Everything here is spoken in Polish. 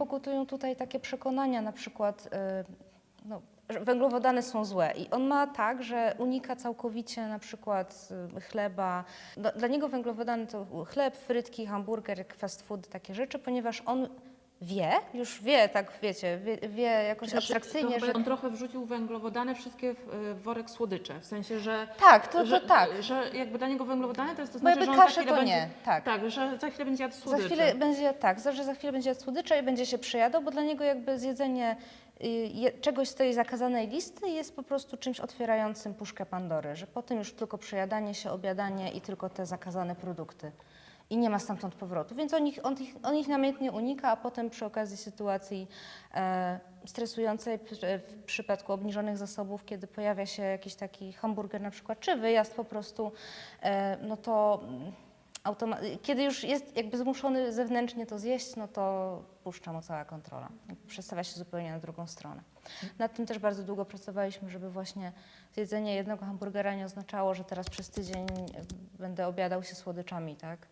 pokutują tutaj takie przekonania, na przykład, y, no, węglowodany są złe. I on ma tak, że unika całkowicie na przykład y, chleba. Do, dla niego węglowodany to chleb, frytki, hamburger, fast food, takie rzeczy, ponieważ on wie, już wie, tak wiecie, wie, wie jakoś abstrakcyjnie, to że... On trochę wrzucił węglowodany wszystkie w, worek słodycze, w sensie, że... Tak, to, to że, tak. Że jakby dla niego węglowodany to jest to Bo znaczy, jakby że on za kaszę to będzie... nie, tak. Tak, że za chwilę będzie jadł Za słodycze. chwilę będzie tak, że za chwilę będzie jadł słodycze i będzie się przejadał, bo dla niego jakby zjedzenie y, je, czegoś z tej zakazanej listy jest po prostu czymś otwierającym puszkę Pandory, że potem już tylko przejadanie się, obiadanie i tylko te zakazane produkty. I nie ma stamtąd powrotu, więc on ich, on ich, on ich namiętnie unika, a potem przy okazji sytuacji e, stresującej, w przypadku obniżonych zasobów, kiedy pojawia się jakiś taki hamburger na przykład, czy wyjazd po prostu, e, no to mm, kiedy już jest jakby zmuszony zewnętrznie to zjeść, no to puszcza mu cała kontrola. Przestawia się zupełnie na drugą stronę. Nad tym też bardzo długo pracowaliśmy, żeby właśnie zjedzenie jednego hamburgera nie oznaczało, że teraz przez tydzień będę obiadał się słodyczami, tak?